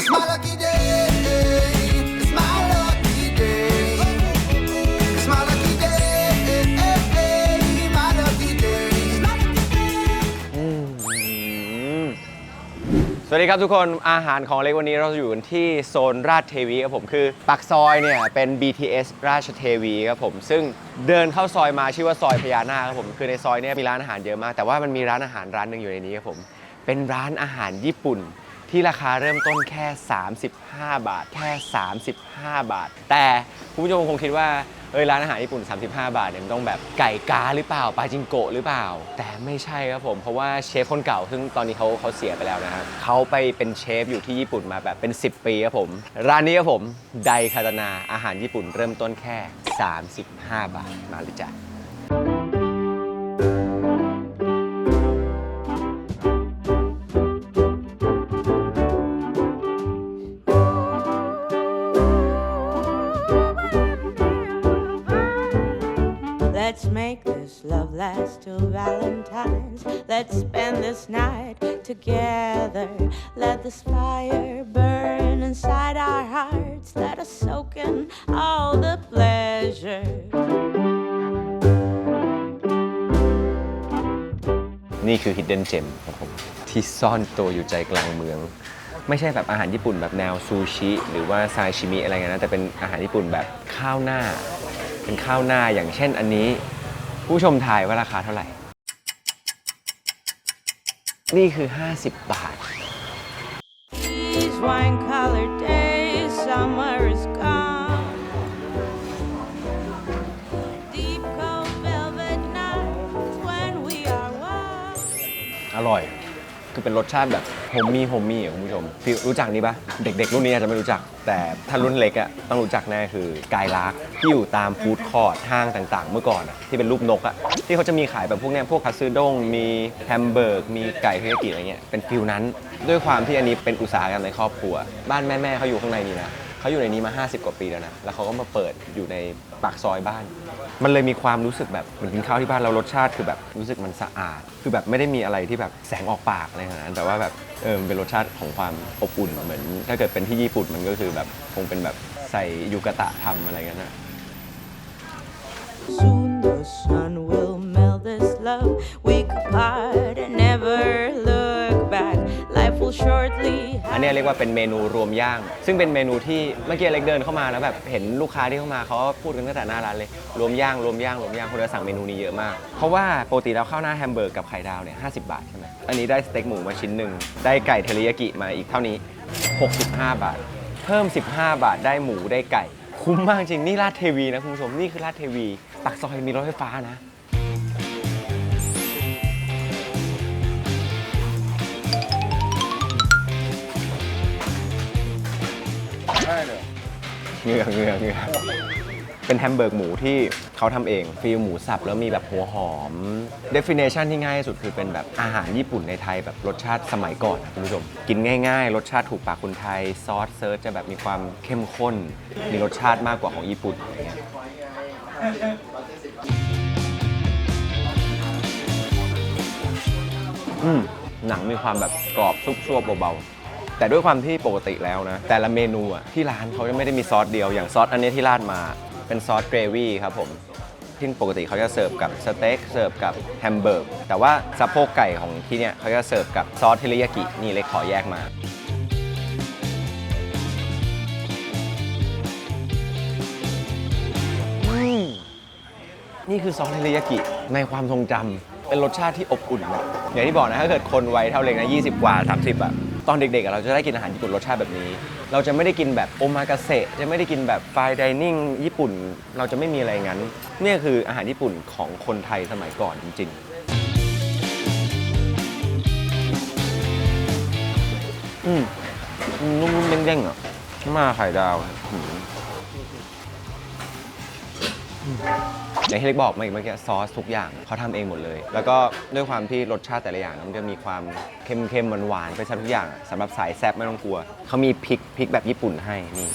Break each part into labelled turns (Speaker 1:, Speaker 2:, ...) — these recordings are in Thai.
Speaker 1: สวัสดีครับทุกคนอาหารของเล็กวันนี้เราอยู่กันที่โซนราชเทวีครับผมคือปากซอยเนี่ยเป็น BTS ราชเทวีครับผมซึ่งเดินเข้าซอยมาชื่อว่าซอยพญานาคครับผมคือในซอยเนี่ยมีร้านอาหารเยอะมาก แต่ว่ามันมีร้านอาหารร้านหนึ่งอยู่ในนี้ครับผมเป็นร้านอาหารญี่ปุ่น ที่ราคาเริ่มต้นแค่ 35 บาท แค่ 35 บาท แต่คุณผู้ชมคงคิดว่าเอ้ยร้านอาหารญี่ปุ่น 35 บาทเนี่ยมันต้องแบบไก่กาหรือเปล่าปลาจิงโกะหรือเปล่า แต่ไม่ใช่ครับผมเพราะว่าเชฟคนเก่าซึ่งตอนนี้เขาเขาเสียไปแล้วนะครับเขาไปเป็นเชฟอยู่ที่ญี่ปุ่นมาแบบเป็น 10 ปีครับผม ร้านนี้ครับผมไดคาตานาอาหารญี่ปุ่นเริ่มต้นแค่ 35 บาทมาเลยจ้ะ
Speaker 2: hearts. Let us soak in all the pleasure.
Speaker 1: นี่คือ Hidden Gem ครับผมที่ซ่อนตัวอยู่ใจกลางเมือง ไม่ใช่แบบอาหารญี่ปุ่นแบบแนวซูชิหรือว่าซาชิมิอะไรเงี้ยนะแต่เป็นอาหารญี่ปุ่นแบบข้าวหน้า เป็นข้าวหน้าอย่างเช่นอันนี้ ผู้ชมทายว่าราคาเท่าไหร่ นี่คือ 50 บาท
Speaker 2: These wine colored days, summer is gone. Deep cold velvet nights when we are one.
Speaker 1: อร่อย คือเป็นรสชาติแบบโฮมมี่โฮมมี่อะคุณผู้ชมพี่รู้จักนี่ปะเด็ก ๆ รุ่นนี้อาจจะไม่รู้จัก แต่ถ้ารุ่นเล็กอะต้องรู้จักแน่คือกายลักที่อยู่ตามฟู้ดคอร์ทห้างต่าง ๆ เมื่อก่อนอะที่เป็นรูปนกอะที่เขาจะมีขายแบบพวกเนี้ยพวกคัตสึด้งมีแฮมเบอร์กมีไก่เทริยากิอะไรเงี้ยเป็นฟิลนั้น ด้วยความที่อันนี้เป็นอุตสาหกรรมในครอบครัว บ้านแม่ๆเขาอยู่ข้างในนี้นะเขาอยู่ในนี้มา 50 กว่าปีแล้วนะแล้วเขาก็มาเปิดอยู่ในปากซอยบ้าน มันเลยมีความรู้สึกแบบเหมือนกินข้าวที่บ้านเรารสชาติคือแบบรู้สึกมันสะอาด คือแบบไม่ได้มีอะไรที่แบบแสงออกปากอะไรขนาดนั้นแต่ว่าแบบเออมันเป็นรสชาติของความอบอุ่นเหมือน ถ้าเกิดเป็นที่ญี่ปุ่นมันก็คือแบบคงเป็นแบบใส่ยูกะตะทำอะไรกันนะ
Speaker 2: Soon the sun will melt this love. We could part and never look back. Life will short
Speaker 1: อันนี้เรียกว่าเป็นเมนูรวมย่าง ซึ่งเป็นเมนูที่เมื่อกี้เล็กเดินเข้ามาแล้วแบบเห็นลูกค้าที่เข้ามาเขาพูดกันตั้งแต่หน้าร้านเลยรวมย่างรวมย่างรวมย่างคนจะสั่งเมนูนี้เยอะมาก เพราะว่าปกติแล้วข้าวหน้าแฮมเบอร์กกับไข่ดาวเนี่ย50บาทใช่ไหมอันนี้ได้สเต็กหมูมาชิ้นหนึ่งได้ไก่เทริยากิมาอีกเท่านี้ 65 บาท เพิ่ม 15 บาทได้หมูได้ไก่ คุ้มมากจริงนี่ลาดเทวีนะคุณผู้ชมนี่คือลาดเทวีปากซอยมีรถไฟฟ้านะ เหงื่อเหงื่อเหงื่อเป็นแฮมเบอร์กหมูที่เขาทำเองฟิลหมูสับแล้วมีแบบหัวหอม definition ที่ง่ายที่สุดคือเป็นแบบอาหารญี่ปุ่นในไทยแบบรสชาติสมัยก่อนนะคุณผู้ชม กินง่ายๆ รสชาติถูกปากคนไทย ซอสเซิร์ชจะแบบมีความเข้มข้น มีรสชาติมากกว่าของญี่ปุ่นอย่างเงี้ยอืมหนังมีความแบบกรอบซุบซวบเบาๆ แต่ด้วยความที่ปกติแล้วนะ แต่ละเมนูอะที่ร้านเขาจะไม่ได้มีซอสเดียวอย่างซอสอันนี้ที่ราดมาเป็นซอสเกรวี่ครับผมที่ปกติเขาจะเสิร์ฟกับสเต็กเสิร์ฟกับแฮมเบอร์กแต่ว่าสะโพกไก่ของที่เนี่ยเขาจะเสิร์ฟกับซอสเทริยากินี่เล็กขอแยกมานี่คือซอสเทริยากิในความทรงจำเป็นรสชาติที่อบอุ่นแบบอย่างที่บอกนะถ้าเกิดคนวัยเท่าเล็กนะ 20 กว่า 30อะ ตอนเด็กๆเราจะได้กินอาหารญี่ปุ่นรสชาติแบบนี้ เราจะไม่ได้กินแบบโอมากาเสะจะไม่ได้กินแบบไฟดิเนิ่งญี่ปุ่น เราจะไม่มีอะไรงั้นเนี่ยคืออาหารญี่ปุ่นของคนไทยสมัยก่อนจริง ๆ อืมนุ่มๆเด้งๆอะมาไข่ดาวอืม อย่างที่เล็กบอกมื่อกี้เมื่อกี้ซอสทุกอย่างเขาทำเองหมดเลย แล้วก็ด้วยความที่รสชาติแต่ละอย่างมันจะมีความเค็มๆหวานๆไปซะทุกอย่างสำหรับสายแซ่บไม่ต้องกลัวเขามีพริกพริกแบบญี่ปุ่นให้นี่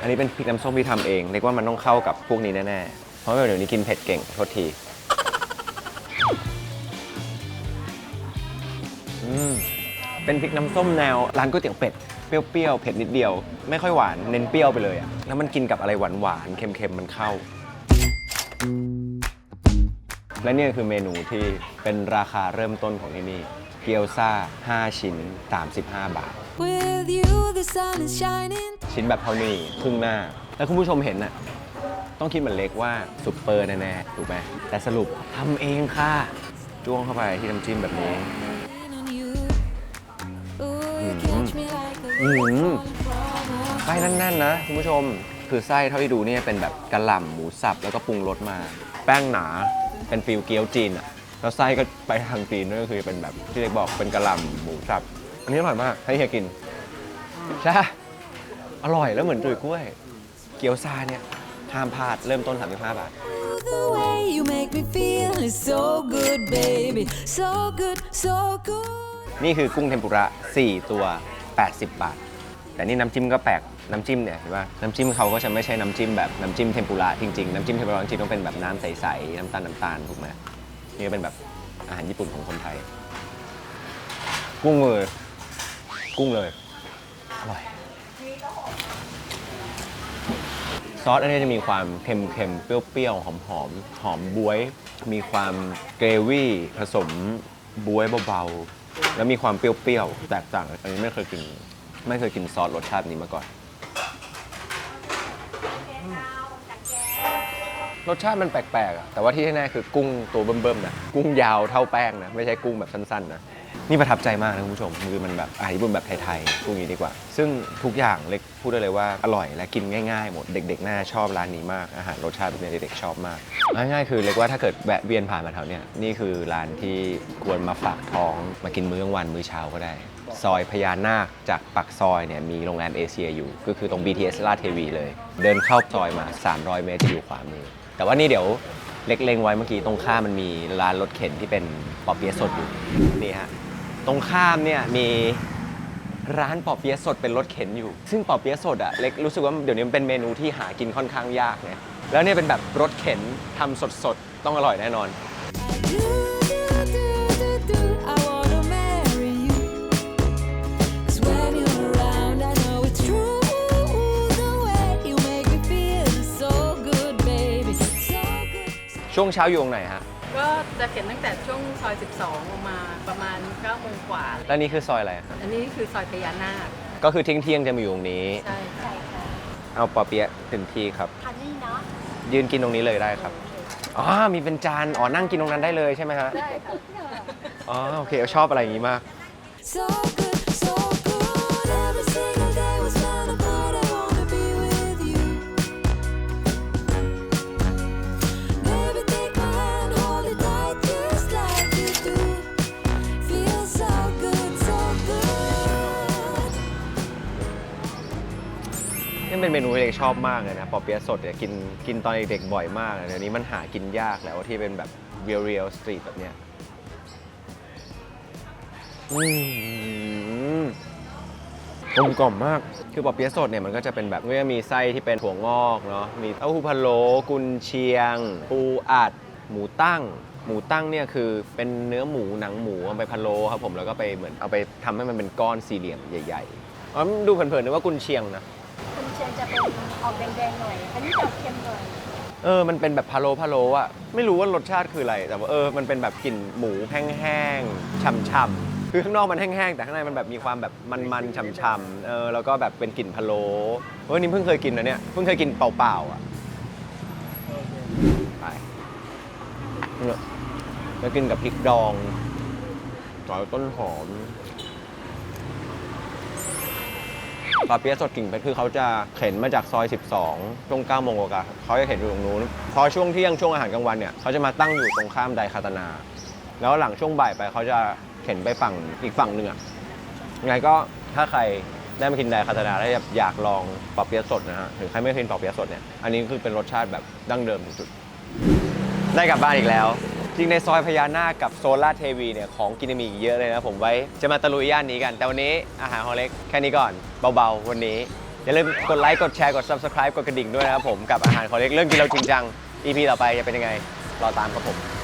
Speaker 1: อันนี้เป็นพริกน้ำส้มที่ทำเองเรียกว่ามันต้องเข้ากับพวกนี้แน่ๆเพราะว่าเดี๋ยวนี้กินเผ็ดเก่งโทษทีเป็นพริกน้ำส้มแนวร้านก๋วยเตี๋ยวเป็ดเปรี้ยวๆเผ็ดนิดเดียว ไม่ค่อยหวานเน้นเปรี้ยวไปเลยอะแล้วมันกินกับอะไรหวานๆเค็มๆมันเข้า และเนี่ยคือเมนูที่เป็นราคาเริ่มต้นของที่นี่ เกี๊ยวซ่า 5 ชิ้น 35 บาท
Speaker 3: With you, the sun is shining.
Speaker 1: ชิ้นแบบเท่านี้ครึ่งหน้า แล้วคุณผู้ชมเห็นน่ะ ต้องคิดเหมือนเล็กว่าซุปเปอร์แน่ๆถูกไหมแต่สรุปทำเองค่ะ จ้วงเข้าไปที่น้ำจิ้มแบบนี้
Speaker 3: on you. Ooh, you catch me like a
Speaker 1: Mm.
Speaker 3: falling from a
Speaker 1: ไส้แน่นๆนะคุณผู้ชม คือไส้เท่าที่ดูเนี่ยเป็นแบบกระหล่ำหมูสับแล้วก็ปรุงรสมา แป้งหนาเป็นฟิลเกี๊ยวจีนอะแล้วไส้ก็ไปทางจีนด้วยก็คือเป็นแบบที่เล็กบอกเป็นกระหล่ำหมูสับ อันนี้อร่อยมากให้เฮียกินใช่อร่อยแล้วเหมือนจุ๋ยกล้วย เกี๊ยวซาเนี่ยห้ามพลาดเริ่มต้น 35 บาท
Speaker 3: The way you make me feel is so good, baby. So good, so good.
Speaker 1: นี่คือกุ้งเทมปุระ 4 ตัว 80 บาท แต่นี่น้ำจิ้มก็แปลก น้ำจิ้มเนี่ยเห็นป่ะน้ำจิ้มเขาก็จะไม่ใช่น้ำจิ้มแบบน้ำจิ้มเทมปุระจริงๆ น้ำจิ้มเทมปุระจริงๆต้องเป็นแบบน้ำใสๆ น้ำตาลน้ำตาลถูกไหมนี่ก็เป็นแบบอาหารญี่ปุ่นของคนไทย กุ้งเลย กุ้งเลยอร่อยซอสอันนี้จะมีความเค็มๆ เปรี้ยวๆ หอมๆ หอมบวย มีความเกรวี่ผสมบวยเบาๆ แล้วมีความเปรี้ยวๆ แตกต่าง อันนี้ไม่เคยกิน ไม่เคยกินซอสรสชาตินี้มาก่อน รสชาติมันแปลกๆอะแต่ว่าที่แน่ๆคือกุ้งตัวเบิ่มๆนะกุ้งยาวเท่าแป้งนะไม่ใช่กุ้งแบบสั้นๆนะนี่ประทับใจมากนะคุณผู้ชมคือมันแบบอาหารญี่ปุ่นแบบไทยๆพูดอย่างนี้ดีกว่า ซึ่งทุกอย่างเล็กพูดได้เลยว่าอร่อยและกินง่ายๆหมดเด็ก ๆ น่าชอบร้านนี้มากอาหารรสชาติแบบนี้เด็กๆชอบมากง่ายๆคือเล็กว่าถ้าเกิดแวะเวียนผ่านมาแถวเนี้ยนี่คือร้านที่ควรมาฝากท้องมากินมื้อกลางวันมื้อเช้าก็ได้ ซอยพญานาคจากปากซอยเนี่ยมีโรงแรมเอเชียอยู่ ก็คือตรง BTS ลาดเทวีเลย เดินเข้าซอยมา 300 เมตรจะอยู่ขวามือ แต่ว่านี่เดี๋ยวเล็กเล็งไว้เมื่อกี้ตรงข้ามมันมีร้านรถเข็นที่เป็นปอเปี๊ยะสดอยู่นี่ฮะตรงข้ามเนี่ยมีร้านปอเปี๊ยะสดเป็นรถเข็นอยู่ ซึ่งปอเปี๊ยะสดอะเล็กรู้สึกว่าเดี๋ยวนี้มันเป็นเมนูที่หากินค่อนข้างยากไงแล้วเนี่ยเป็นแบบรถเข็นทำสดๆต้องอร่อยแน่นอน ช่วงเช้าอยู่ตรงไหนฮะ
Speaker 4: ก็จะเข็นตั้งแต่ช่วงซอย 12ลงมาประมาณ9โมงกว่าเลย
Speaker 1: แล้วนี่คือซอยอะไรฮะ
Speaker 4: อันนี้คือซอยพญานาค
Speaker 1: ก็คือเที่ยงเที่ยงๆจะมาอยู่ตรงนี้
Speaker 4: ใช่ค่ะ
Speaker 1: เอาปอเปี๊ยะเต็มที่ครับยืนกินตรงนี้เลยได้ครับ อ๋อ มีเป็นจาน อ๋อ นั่งกินตรงนั้นได้เลยใช่ไหมฮะ
Speaker 4: ได้ค่ะ
Speaker 1: อ๋อ โอเค ชอบอะไรอย่างนี้มาก
Speaker 3: So good, so good.
Speaker 1: มนูที่เด็กชอบมากเลยนะปอเปี๊ยะสดเนี่ยกินกินตอนเด็กๆบ่อยมากเลยเดี๋ยวนี้มันหากินยากแล้วที่เป็นแบบเรียลเรียลสตรีทแบบเนี้ยอืมกลมกล่อมมาก คือปอเปี๊ยะสดเนี่ยมันก็จะเป็นแบบก็จะมีไส้ที่เป็นถั่วงอกเนาะ มีเต้าหู้พะโล้กุนเชียง ปูอัด หมูตั้ง หมูตั้งเนี่ยคือเป็นเนื้อหมูหนังหมูเอาไปพะโล้ครับผม แล้วก็ไปเหมือนเอาไปทำให้มันเป็นก้อนสี่เหลี่ยมใหญ่ๆ อ๋อ ดูเผินๆนึกว่ากุนเชียงนะ
Speaker 5: คุณเชียง จะเป็นออกแดงๆหน่อย อันนี้จะออกเค็มหน่อย
Speaker 1: เออ มันเป็นแบบพะโล้พะโล้อะไม่รู้ว่ารสชาติคืออะไร แต่ว่าเออ มันเป็นแบบกลิ่นหมูแห้งๆ ฉ่ำๆ คือข้างนอกมันแห้งๆ แต่ข้างในมันแบบมีความแบบมันๆ ฉ่ำๆ เออ แล้วก็แบบเป็นกลิ่นพะโล้เฮ้ยนี่เพิ่งเคยกินนะเนี่ย เพิ่งเคยกินเปล่าๆอะไปเนี่ยแล้วกินกับพริกดองซอยต้นหอม ปลาเปี๊ยะสดกิ่งเพชรคือเขาจะเข็นมาจากซอย 12ช่วง9โมงกว่าเขาจะเข็นอยู่ตรงนู้น พอช่วงเที่ยงช่วงอาหารกลางวันเนี่ยเขาจะมาตั้งอยู่ตรงข้ามไดคาตนา แล้วหลังช่วงบ่ายไปเขาจะเข็นไปฝั่งอีกฝั่งหนึ่งอะยังไงก็ถ้าใครได้มากินไดคาตนาแล้วอยากลองปลาเปี๊ยะสดนะฮะหรือใครไม่เคยกินปลาเปี๊ยะสดเนี่ยอันนี้คือเป็นรสชาติแบบดั้งเดิมสุดๆได้กลับบ้านอีกแล้ว จริงในซอยพญานาคกับโซล่าเทวีเนี่ยของกินมีอีกเยอะเลยนะผมไว้จะมาตะลุยย่านนี้กัน แต่วันนี้อาหารของเล็กแค่นี้ก่อนเบาๆ วันนี้ อย่าลืมกดไลค์กดแชร์กด subscribe กดกระดิ่งด้วยนะครับผมกับอาหารของเล็กเรื่องกินเราจริงจัง EP ต่อไปจะเป็นยังไงรอตามกับผม